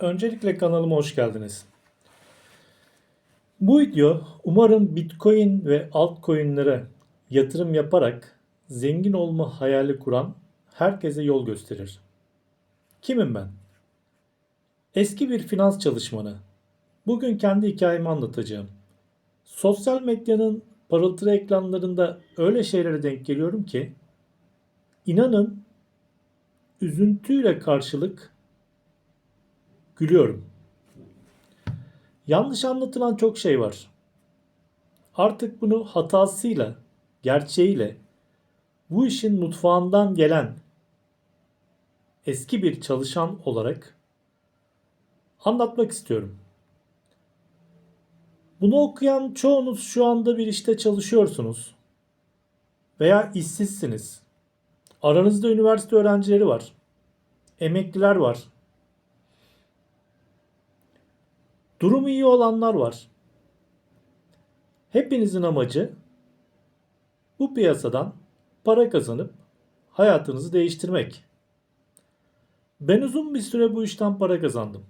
Öncelikle kanalıma hoş geldiniz. Bu video umarım Bitcoin ve altcoin'lere yatırım yaparak zengin olma hayali kuran herkese yol gösterir. Kimim ben? Eski bir finans çalışmanı. Bugün kendi hikayemi anlatacağım. Sosyal medyanın parıltı ekranlarında öyle şeylere denk geliyorum ki inanın üzüntüyle karşılık gülüyorum. Yanlış anlatılan çok şey var. Artık bunu hatasıyla, gerçeğiyle, bu işin mutfağından gelen eski bir çalışan olarak anlatmak istiyorum. Bunu okuyan çoğunuz şu anda bir işte çalışıyorsunuz veya işsizsiniz. Aranızda üniversite öğrencileri var. Emekliler var. Durumu iyi olanlar var. Hepinizin amacı bu piyasadan para kazanıp hayatınızı değiştirmek. Ben uzun bir süre bu işten para kazandım.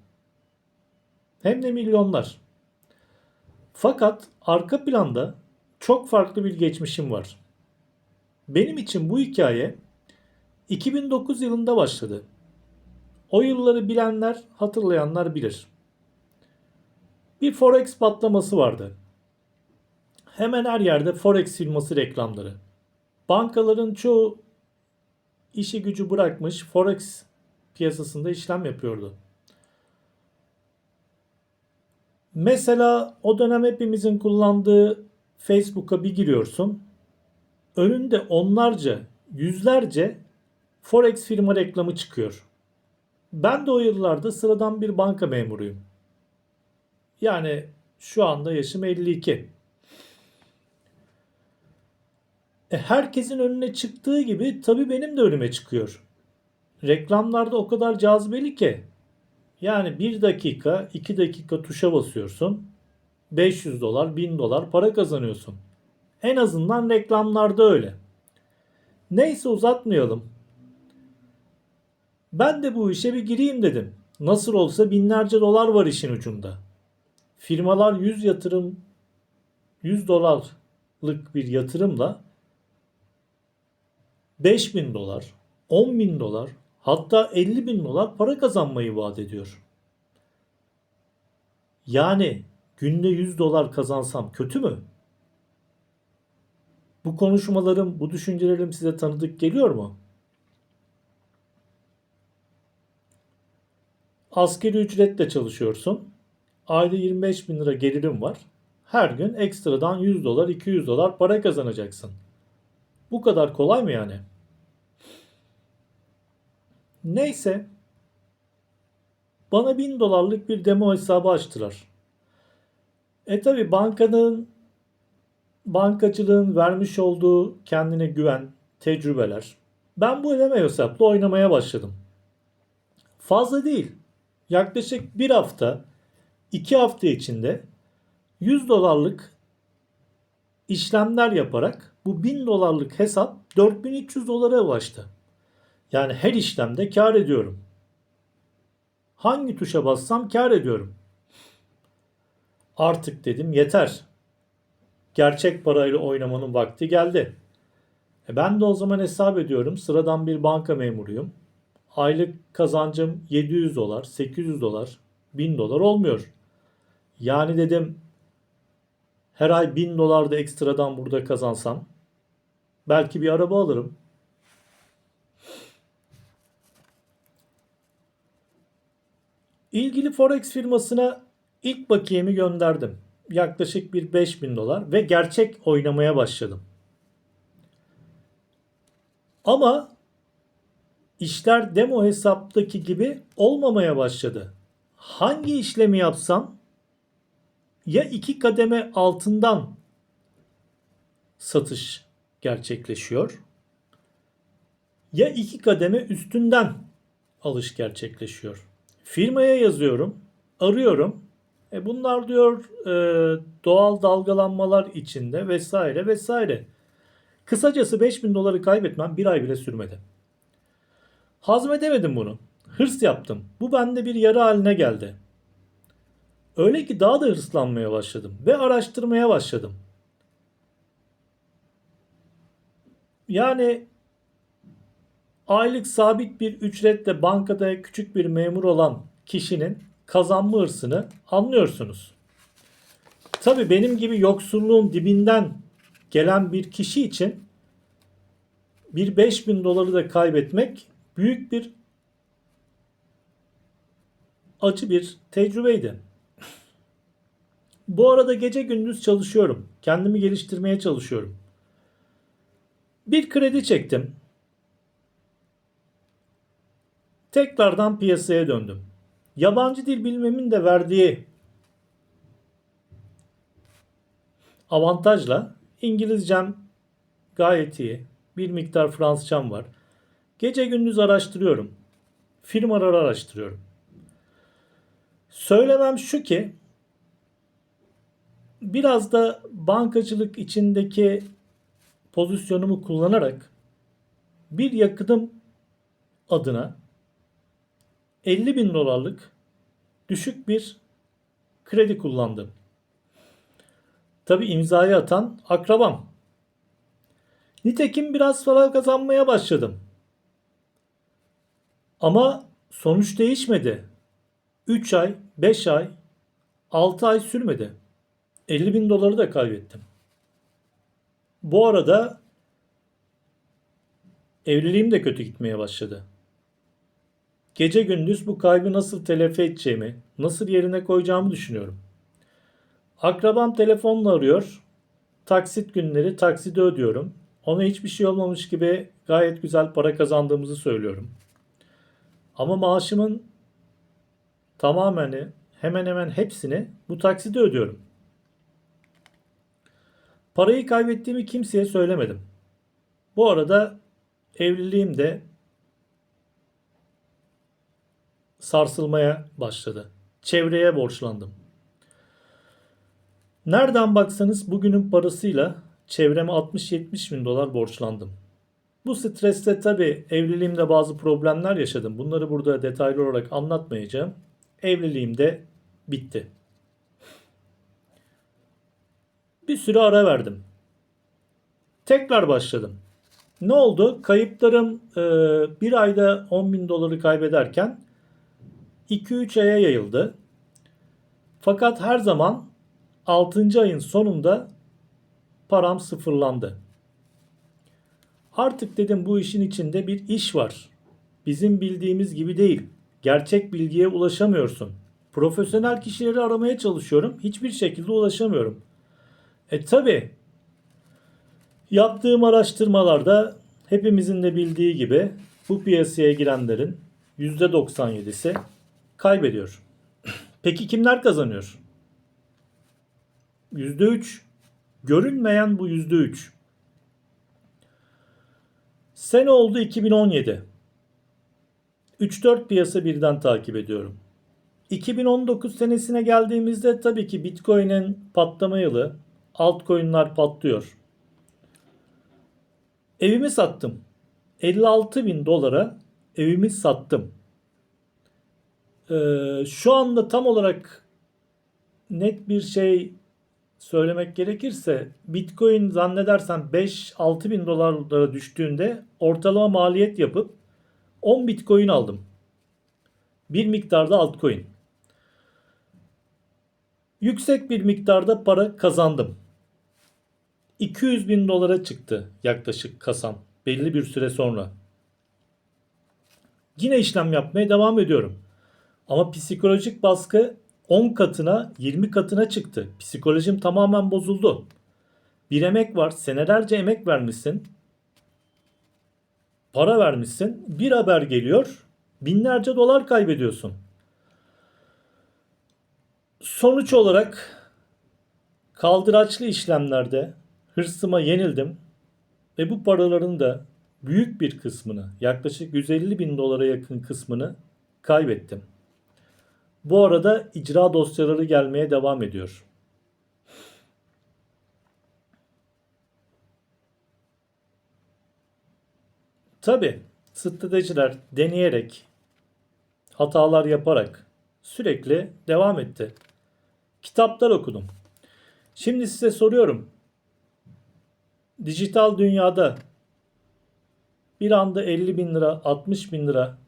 Hem de milyonlar. Fakat arka planda çok farklı bir geçmişim var. Benim için bu hikaye 2009 yılında başladı. O yılları bilenler, hatırlayanlar bilir. Bir forex patlaması vardı. Hemen her yerde forex firması reklamları. Bankaların çoğu işi gücü bırakmış forex piyasasında işlem yapıyordu. Mesela o dönem hepimizin kullandığı Facebook'a bir giriyorsun. Önünde onlarca, yüzlerce forex firma reklamı çıkıyor. Ben de o yıllarda sıradan bir banka memuruyum. Yani şu anda yaşım 52. E herkesin önüne çıktığı gibi tabii benim de önüme çıkıyor. Reklamlarda o kadar cazibeli ki. Yani bir dakika, iki dakika tuşa basıyorsun. 500 dolar, 1000 dolar para kazanıyorsun. En azından reklamlarda öyle. Neyse uzatmayalım. Ben de bu işe bir gireyim dedim. Nasıl olsa binlerce dolar var işin ucunda. Firmalar 100 yatırım 100 dolarlık bir yatırımla 5000 dolar, 10 bin dolar hatta 50 bin dolar para kazanmayı vaat ediyor. Yani günde 100 dolar kazansam kötü mü? Bu konuşmalarım, bu düşüncelerim size tanıdık geliyor mu? Askeri ücretle çalışıyorsun. Ayda 25 bin lira gelirim var. Her gün ekstradan 100 dolar, 200 dolar para kazanacaksın. Bu kadar kolay mı yani? Neyse. Bana 1000 dolarlık bir demo hesabı açtılar. E tabi bankanın bankacılığın vermiş olduğu kendine güven, tecrübeler. Ben bu demo hesapla oynamaya başladım. Fazla değil. Yaklaşık bir hafta 2 hafta içinde 100 dolarlık işlemler yaparak bu 1000 dolarlık hesap 4300 dolara ulaştı. Yani her işlemde kar ediyorum. Hangi tuşa bassam kar ediyorum. Artık dedim yeter. Gerçek parayla oynamanın vakti geldi. E ben de o zaman hesap ediyorum. Sıradan bir banka memuruyum. Aylık kazancım 700 dolar, 800 dolar, 1000 dolar olmuyor. Yani dedim her ay 1000 dolar da ekstradan burada kazansam belki bir araba alırım. İlgili forex firmasına ilk bakiyemi gönderdim. Yaklaşık bir 5000 dolar ve gerçek oynamaya başladım. Ama işler demo hesaptaki gibi olmamaya başladı. Hangi işlemi yapsam ya iki kademe altından satış gerçekleşiyor ya iki kademe üstünden alış gerçekleşiyor. Firmaya yazıyorum, arıyorum. E bunlar diyor e, doğal dalgalanmalar içinde vesaire vesaire. Kısacası 5000 doları kaybetmem bir ay bile sürmedi. Hazmedemedim bunu. Hırs yaptım. Bu bende bir yara haline geldi. Öyle ki daha da hırslanmaya başladım ve araştırmaya başladım. Yani aylık sabit bir ücretle bankada küçük bir memur olan kişinin kazanma hırsını anlıyorsunuz. Tabii benim gibi yoksulluğun dibinden gelen bir kişi için bir 5000 doları da kaybetmek büyük bir acı bir tecrübeydi. Bu arada gece gündüz çalışıyorum. Kendimi geliştirmeye çalışıyorum. Bir kredi çektim. Tekrardan piyasaya döndüm. Yabancı dil bilmemin de verdiği avantajla İngilizcem gayet iyi. Bir miktar Fransızcam var. Gece gündüz araştırıyorum. Firmaları araştırıyorum. Söylemem şu ki biraz da bankacılık içindeki pozisyonumu kullanarak bir yakınım adına 50 bin dolarlık düşük bir kredi kullandım. Tabi imzayı atan akrabam. Nitekim biraz para kazanmaya başladım. Ama sonuç değişmedi. 3 ay, 5 ay, 6 ay sürmedi. 50 bin doları da kaybettim. Bu arada evliliğim de kötü gitmeye başladı. Gece gündüz bu kaybı nasıl telafi edeceğimi, nasıl yerine koyacağımı düşünüyorum. Akrabam telefonla arıyor. Taksit günleri takside ödüyorum. Ona hiçbir şey olmamış gibi gayet güzel para kazandığımızı söylüyorum. Ama maaşımın tamamını hemen hemen hepsini bu takside ödüyorum. Parayı kaybettiğimi kimseye söylemedim. Bu arada evliliğim de sarsılmaya başladı. Çevreye borçlandım. Nereden baksanız bugünün parasıyla çevreme 60-70 bin dolar borçlandım. Bu stresle tabi evliliğimde bazı problemler yaşadım. Bunları burada detaylı olarak anlatmayacağım. Evliliğim de bitti. Bir süre ara verdim. Tekrar başladım. Ne oldu? Kayıplarım e, bir ayda 10 bin doları kaybederken 2-3 aya yayıldı. Fakat her zaman 6. ayın sonunda param sıfırlandı. Artık dedim bu işin içinde bir iş var. Bizim bildiğimiz gibi değil. Gerçek bilgiye ulaşamıyorsun. Profesyonel kişileri aramaya çalışıyorum. Hiçbir şekilde ulaşamıyorum. E tabi yaptığım araştırmalarda hepimizin de bildiği gibi bu piyasaya girenlerin %97'si kaybediyor. Peki kimler kazanıyor? %3. Görünmeyen bu %3. Sene oldu 2017. 3-4 piyasa birden takip ediyorum. 2019 senesine geldiğimizde tabii ki Bitcoin'in patlama yılı. Altcoin'ler patlıyor. Evimi sattım. 56 bin dolara evimi sattım. Ee, şu anda tam olarak net bir şey söylemek gerekirse Bitcoin zannedersem 5-6 bin dolarlara düştüğünde ortalama maliyet yapıp 10 Bitcoin aldım. Bir miktarda altcoin. Yüksek bir miktarda para kazandım. 200 bin dolara çıktı yaklaşık kasam belli bir süre sonra. Yine işlem yapmaya devam ediyorum. Ama psikolojik baskı 10 katına 20 katına çıktı. Psikolojim tamamen bozuldu. Bir emek var. Senelerce emek vermişsin. Para vermişsin. Bir haber geliyor. Binlerce dolar kaybediyorsun. Sonuç olarak kaldıraçlı işlemlerde hırsıma yenildim ve bu paraların da büyük bir kısmını yaklaşık 150 bin dolara yakın kısmını kaybettim. Bu arada icra dosyaları gelmeye devam ediyor. Tabi stratejiler deneyerek hatalar yaparak sürekli devam etti. Kitaplar okudum. Şimdi size soruyorum. Dijital dünyada bir anda 50 bin lira, 60 bin lira,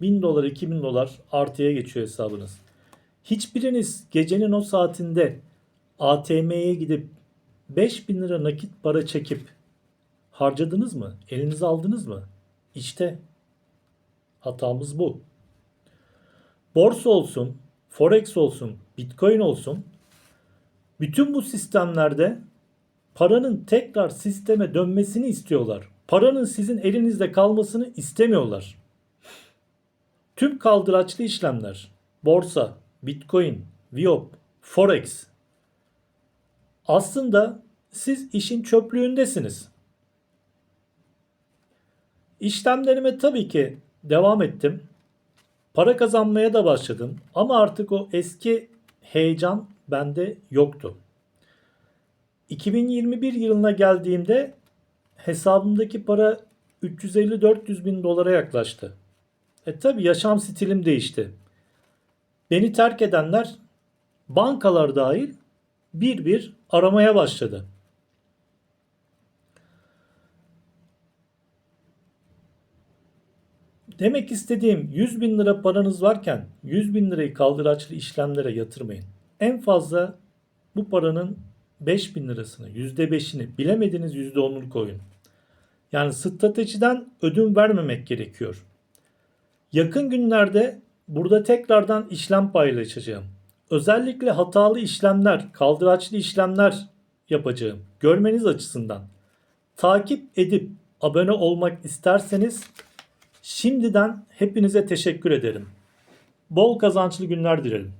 1000 dolar, 2000 dolar artıya geçiyor hesabınız. Hiçbiriniz gecenin o saatinde ATM'ye gidip 5000 lira nakit para çekip harcadınız mı? Elinize aldınız mı? İşte hatamız bu. Borsa olsun, forex olsun, bitcoin olsun bütün bu sistemlerde paranın tekrar sisteme dönmesini istiyorlar. Paranın sizin elinizde kalmasını istemiyorlar. Tüm kaldıraçlı işlemler, borsa, bitcoin, viyop, forex aslında siz işin çöplüğündesiniz. İşlemlerime tabii ki devam ettim. Para kazanmaya da başladım ama artık o eski heyecan bende yoktu. 2021 yılına geldiğimde hesabımdaki para 350-400 bin dolara yaklaştı. E tabi yaşam stilim değişti. Beni terk edenler bankalar dahil bir bir aramaya başladı. Demek istediğim 100 bin lira paranız varken 100 bin lirayı kaldıraçlı işlemlere yatırmayın. En fazla bu paranın 5 bin lirasını, %5'ini bilemediğiniz %10'unu koyun. Yani stratejiden ödün vermemek gerekiyor. Yakın günlerde burada tekrardan işlem paylaşacağım. Özellikle hatalı işlemler, kaldıraçlı işlemler yapacağım. Görmeniz açısından. Takip edip abone olmak isterseniz şimdiden hepinize teşekkür ederim. Bol kazançlı günler dilerim.